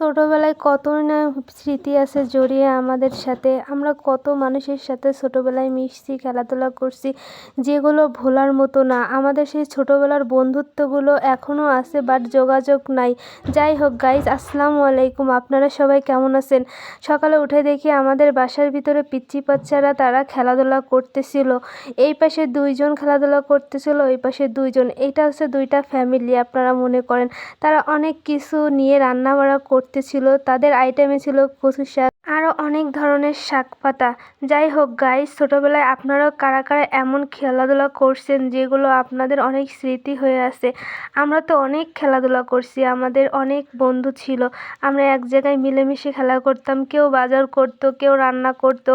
ছোটোবেলায় কত না স্মৃতি আছে জড়িয়ে আমাদের সাথে। আমরা কত মানুষের সাথে ছোটোবেলায় মিশছি, খেলাধুলা করছি, যেগুলো ভোলার মতো না। আমাদের সেই ছোটোবেলার বন্ধুত্বগুলো এখনও আছে বাট যোগাযোগ নাই। যাই হোক গাইজ আসসালামু আলাইকুম। আপনারা সবাই কেমন আছেন? সকালে উঠে দেখি আমাদের বাসার ভিতরে পিচ্চি বাচ্চারা তারা খেলাধুলা করতেছিল। এই পাশে দুইজন খেলাধুলা করতেছিল, ওই পাশে দুইজন। এটা হচ্ছে দুইটা ফ্যামিলি আপনারা মনে করেন। তারা অনেক কিছু নিয়ে রান্না করতেছিল তাদের আইটেমে ছিল কচু শাক আরও অনেক ধরনের শাক পাতা। যাই হোক গাইস ছোটোবেলায় আপনারাও কারা কারা এমন খেলাধুলা করছেন যেগুলো আপনাদের অনেক স্মৃতি হয়ে আছে? আমরা তো অনেক খেলাধুলা করছি, আমাদের অনেক বন্ধু ছিল। আমরা এক জায়গায় মিলেমিশে খেলা করতাম, কেউ বাজার করতো, কেউ রান্না করতো,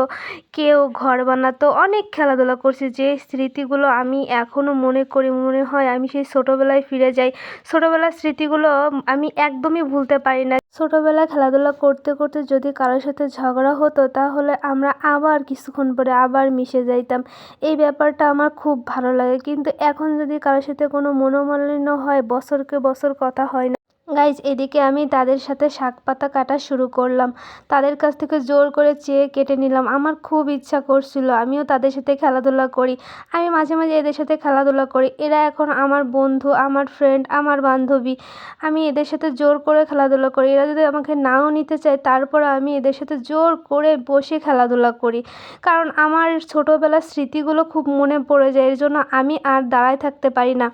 কেউ ঘর বানাতো, অনেক খেলাধুলা করছি। যে স্মৃতিগুলো আমি এখনও মনে করি, মনে হয় আমি সেই ছোটোবেলায় ফিরে যাই। ছোটোবেলার স্মৃতিগুলো আমি একদমই ভুলতে পারি না। ছোটোবেলায় খেলাধুলা করতে করতে যদি কারোর সাথে ঝগড়া হতো, তাহলে আমরা আবার কিছুক্ষণ পরে আবার মিশে যাইতাম। এই ব্যাপারটা আমার খুব ভালো লাগে। কিন্তু এখন যদি কারোর সাথে কোনো মনোমালিন্য হয়, বছরকে বছর কথা হয় না। গাইজ এদিকে আমি তাদের সাথে শাক পাতা কাটা শুরু করলাম। তাদের কাছ থেকে জোর করে চেয়ে কেটে নিলাম। আমার খুব ইচ্ছা করছিল, আমিও তাদের সাথে খেলাধুলা করি। আমি মাঝে মাঝে এদের সাথে খেলাধুলা করি। এরা এখন আমার বন্ধু, আমার ফ্রেন্ড আমার বান্ধবী। আমি এদের সাথে জোর করে খেলাধুলা করি। এরা যদি আমাকে নাও নিতে চায়, তারপর আমি এদের সাথে জোর করে বসে খেলাধুলা করি। কারণ আমার ছোটোবেলার স্মৃতিগুলো খুব মনে পড়ে যায়। এর জন্য আমি আর দাঁড়ায় থাকতে পারি না।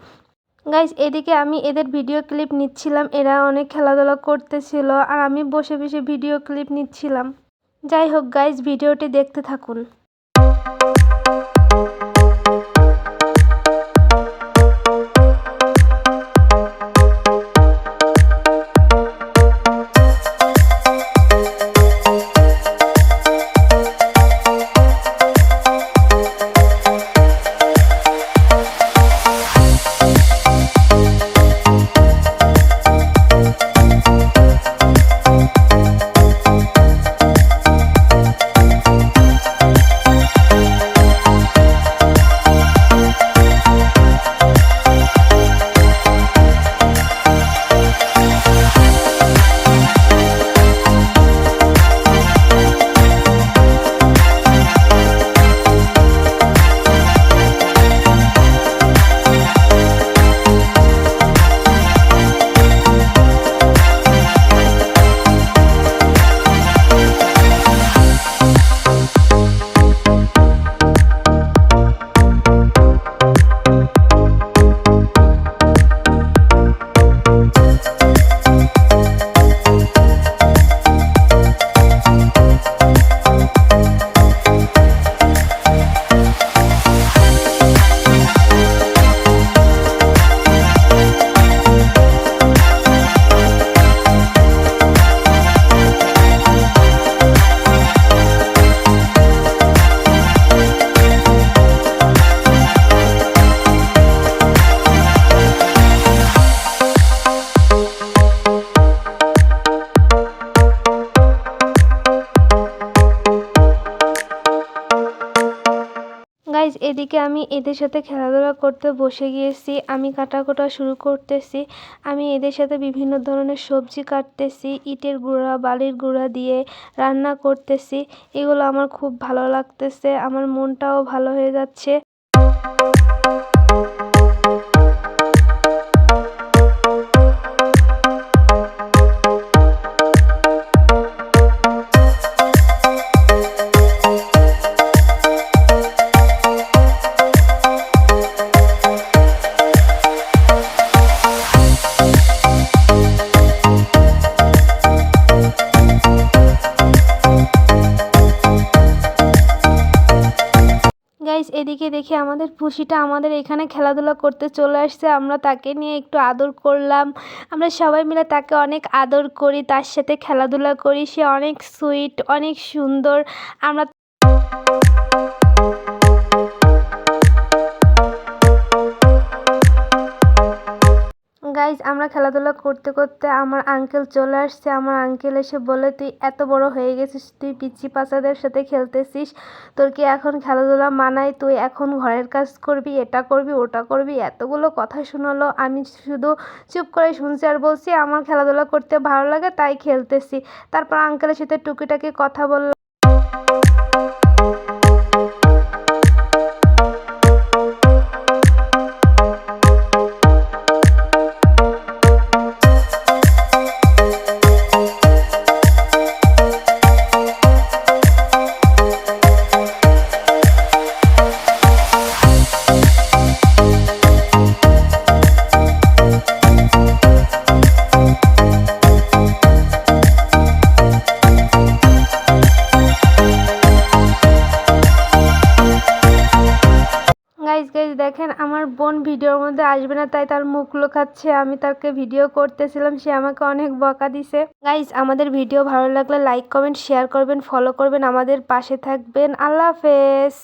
গাইজ এদিকে আমি এদের ভিডিও ক্লিপ নিচ্ছিলাম। এরা অনেক খেলাধুলা করতেছিল আর আমি বসে বসে ভিডিও ক্লিপ নিচ্ছিলাম। যাই হোক গাইজ ভিডিওটি দেখতে থাকুন। এদিকে আমি এদের সাথে খেলাধুলা করতে বসে গিয়েছি, আমি কাটাকুটা শুরু করতেছি, আমি এদের সাথে বিভিন্ন ধরনের সবজি কাটতেছি, ইটের গুঁড়া, বালির গুঁড়া দিয়ে রান্না করতেছি, এগুলো আমার খুব ভালো লাগতেছে, আমার মনটাও ভালো হয়ে যাচ্ছে। এদিকে দেখি আমাদের পুষিটা আমাদের এখানে খেলাধুলা করতে চলে আসছে। আমরা তাকে নিয়ে একটু আদর করলাম। আমরা সবাই মিলে তাকে অনেক আদর করি, তার সাথে খেলাধুলা করি। সে অনেক সুইট অনেক সুন্দর। আমরা গাইজ আমরা খেলাধুলা করতে করতে আমার আঙ্কেল চলে আসছে। আমার আঙ্কেল এসে বলে, তুই এত বড় হয়ে গেছিস, তুই পিচ্ছি পাচাদের সাথে খেলতেছিস। তোর কি এখন খেলাধুলা মানায়? তুই এখন ঘরের কাজ করবি, এটা করবি, ওটা করবি। এতগুলো কথা শোনালো। আমি শুধু চুপ করে শুনছি আর বলছি, আমার খেলাধুলা করতে ভালো লাগে, তাই খেলতেছি। তারপর আঙ্কেলের সাথে টুকিটাকি কথা বললাম দেখেন, আমার বোন ভিডিওর মধ্যে আসবে না, তাই তার মুখ লুকাচ্ছে। আমি তাকে ভিডিও করতেছিলাম, সে আমাকে অনেক বকা দিছে। গাইজ আমাদের ভিডিও ভালো লাগলে লাইক কমেন্ট শেয়ার করবেন ফলো করবেন, আমাদের পাশে থাকবেন। আল্লাহ হাফেজ।